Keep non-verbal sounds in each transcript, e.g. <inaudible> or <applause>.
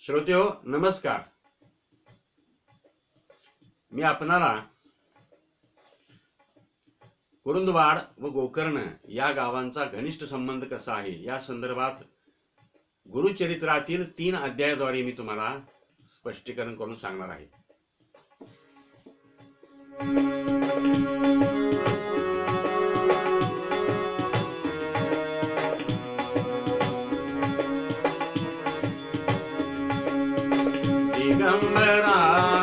श्रोत्यो नमस्कार. मी आपणाला कुरुंदवाड व गोकर्ण या गावांचा घनिष्ठ संबंध कसा आहे या संदर्भात गुरुचरित्रातील तीन अध्यायाद्वारे मी तुम्हाला स्पष्टीकरण करून सांगणार आहे. சிதம்பரம்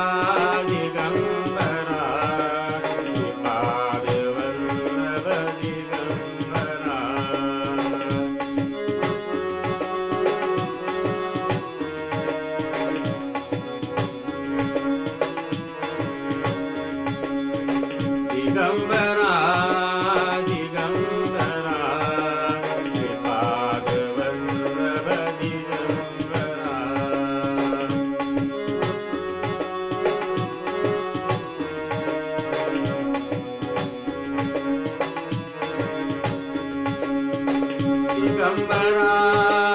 பரம்பரா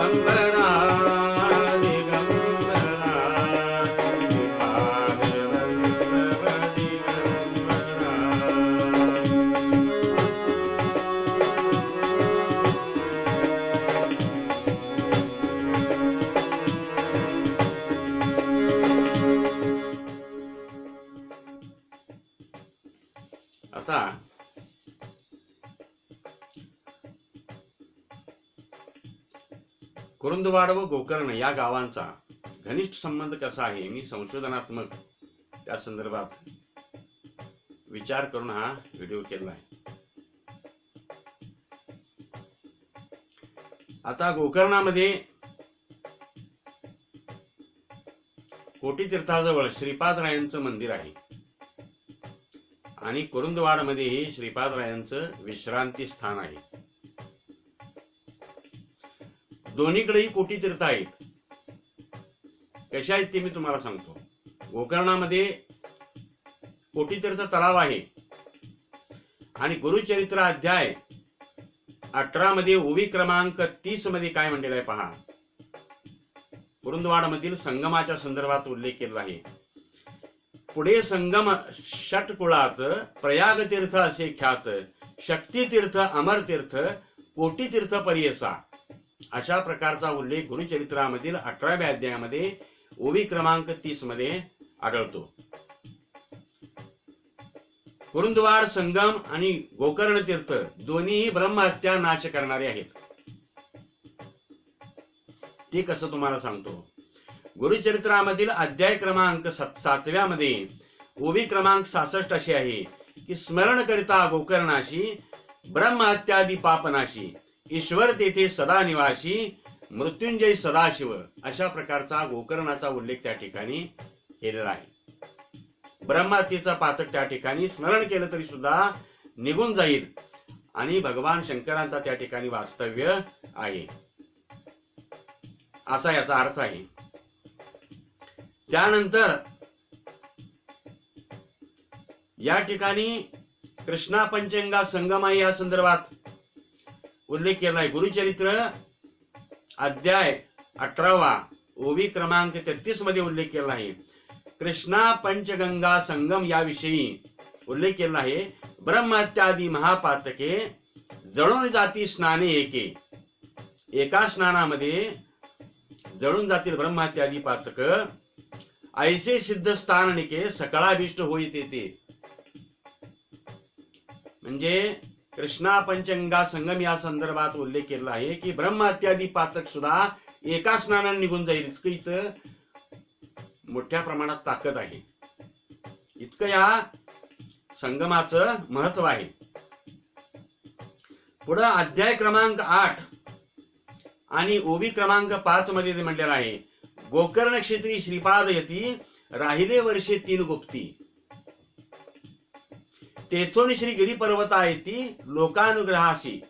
Rama Rama कुरुंदवाड व गोकर्ण या गावांचा घनिष्ठ संबंध कसा आहे मी संशोधनात्मक त्या संदर्भात विचार करून हा व्हिडिओ केला आहे. आता गोकर्णामध्ये कोटी तीर्थाजवळ श्रीपादरायांचं मंदिर आहे. आणि कुरुंदवाडमध्येही श्रीपादरायांचं विश्रांती स्थान आहे. दोन्हीकडेही कोटी तीर्थ आहेत. कशा आहेत ते मी तुम्हाला सांगतो. गोकर्णामध्ये कोटी तीर्थ तलाव आहे. आणि गुरुचरित्र अध्याय अठरा मध्ये ओवी क्रमांक तीसमध्ये काय म्हणलेलं आहे पहा. कुरुंदवाडमधील संगमाच्या संदर्भात उल्लेख केला आहे. पुढे संगम षटकुळात प्रयाग तीर्थ असे ख्यात शक्ती तीर्थ अमर तीर्थ कोटी तीर्थ परियसा. अशा प्रकारचा उल्लेख गुरुचरित्रामधील अठराव्या अध्यायामध्ये ओवी क्रमांक तीसमध्ये आढळतो. कुरुंदवाड संगम आणि गोकर्ण तीर्थ दोन्हीही ब्रह्महत्या नाश करणारे आहेत. ते कसं तुम्हाला सांगतो? गुरुचरित्रामधील अध्याय क्रमांक सात सातव्यामध्ये ओवी क्रमांक सहासष्ट अशी आहे की स्मरण करिता गोकर्णाशी ब्रह्महत्यादी पापनाशी ईश्वर तेथे सदा निवासी मृत्युंजय सदाशिव अशा प्रकारचा गोकर्णाचा उल्लेख त्या ठिकाणी केलेला आहे. ब्रह्मातीचा पातक त्या ठिकाणी स्मरण केलं तरी सुद्धा निघून जाईल आणि भगवान शंकरांचा त्या ठिकाणी वास्तव्य आहे. असा याचा अर्थ आहे. त्यानंतर या ठिकाणी कृष्णा पंचंगा संगमाई या संदर्भात उल्लेख केला आहे. गुरुचरित्र अध्याय अठरावा ओवी क्रमांक तेहतीसमध्ये उल्लेख केला आहे. कृष्णा पंचगंगा संगम याविषयी उल्लेख केला आहे. ब्रह्मत्यादी महापातके जळून जाती स्नाने एके. एका स्नानामध्ये जळून जातील ब्रह्मत्यादी पातक. ऐसे सिद्ध स्थानिके सकळाभिष्ट होई तेथे म्हणजे कृष्णा पंचंगा संगम या संदर्भात उल्लेख केला आहे की ब्रह्म इत्यादी पातक सुद्धा एका स्नानाने निघून जाईल. इतकं इथं मोठ्या प्रमाणात ताकद आहे. इतकं या संगमाचं महत्त्व आहे. पुढं अध्याय क्रमांक आठ आणि ओबी क्रमांक पाच मध्ये ते आहे गोकर्ण क्षेत्री श्रीपाद यती राहिले वर्षे तीन गुप्ती. तेथून श्री गिरी पर्वता ती लोकानुग्रहाशी.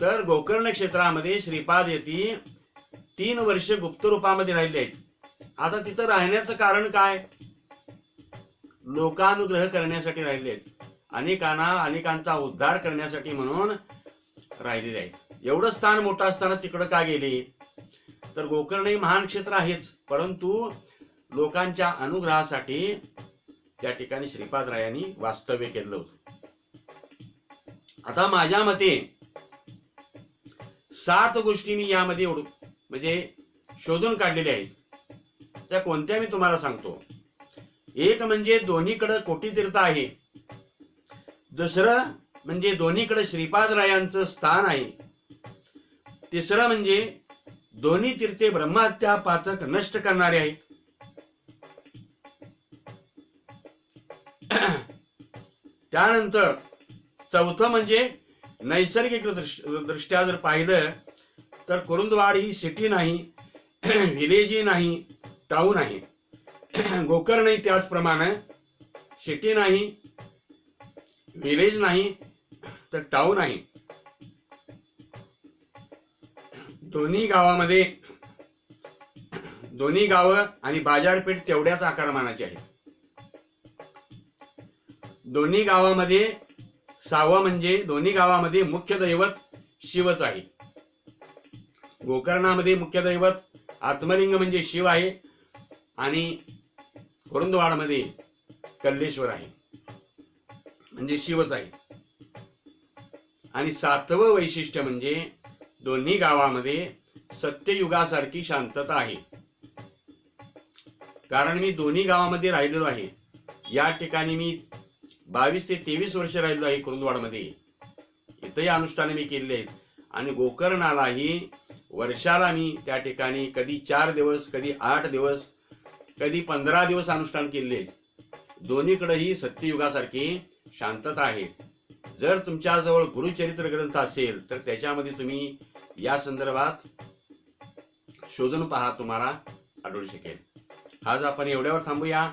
तर गोकर्ण क्षेत्रामध्ये श्रीपाद येती तीन वर्ष गुप्त रूपामध्ये राहिले आहेत. आता तिथं राहण्याचं कारण काय? लोकानुग्रह करण्यासाठी राहिले आहेत. अनेकांना अनेकांचा उद्धार करण्यासाठी म्हणून राहिलेले आहेत. एवढं स्थान मोठं असताना तिकडं का गेले? तर गोकर्ण हे महान क्षेत्र आहेच परंतु लोकांच्या अनुग्रहासाठी त्या ठिकाणी श्रीपाद रायांनी वास्तव्य केलं होतं. आता माझ्या मते सात गोष्टी मी यामध्ये म्हणजे शोधून काढलेल्या आहेत. त्या कोणत्या मी तुम्हाला सांगतो? एक म्हणजे दोन्हीकडं कोटी तीर्थ आहे. दुसरं म्हणजे दोन्हीकडे श्रीपाद रायांचं स्थान आहे. तिसरं म्हणजे दोन्ही तीर्थे ब्रह्महत्या पातक नष्ट करणारे आहेत. त्यानंतर चौथं म्हणजे नैसर्गिक दृष्ट्या जर पाहिलं तर कुरुंदवाड ही सिटी नाही <clears throat> व्हिलेजही नाही टाऊन आहे. <clears throat> गोकर्णही त्याचप्रमाणे सिटी नाही व्हिलेज नाही तर टाऊन आहे. दोन्ही गावामध्ये दोन्ही गावं आणि बाजारपेठ तेवढ्याच आकारमानाची आहेत. दोन्ही गावामध्ये सहावं म्हणजे दोन्ही गावामध्ये मुख्य दैवत शिवच आहे. गोकर्णामध्ये मुख्य दैवत आत्मलिंग म्हणजे शिव आहे आणि कुरुंदवाडमध्ये कल्लेश्वर आहे. म्हणजे शिवच आहे. आणि सातवं वैशिष्ट्य म्हणजे दोन्ही गावामध्ये सत्ययुगासारखी शांतता आहे. कारण मी दोन्ही गावामध्ये राहिलेलो आहे. या ठिकाणी मी बावीस ते तेवीस वर्ष राहिलो आहे कुरुंदवाडमध्ये. इथंही अनुष्ठाने मी केलेली आहेत. आणि गोकर्णालाही वर्षाला मी त्या ठिकाणी कधी चार दिवस कधी आठ दिवस कधी पंधरा दिवस अनुष्ठान केले दोन्हीकडेही सत्ययुगासारखी शांतता आहे. जर तुमच्याजवळ गुरुचरित्र ग्रंथ असेल तर त्याच्यामध्ये तुम्ही या संदर्भात शोधून पहा तुम्हाला आढळू शकेल. आज आपण एवढ्यावर थांबूया.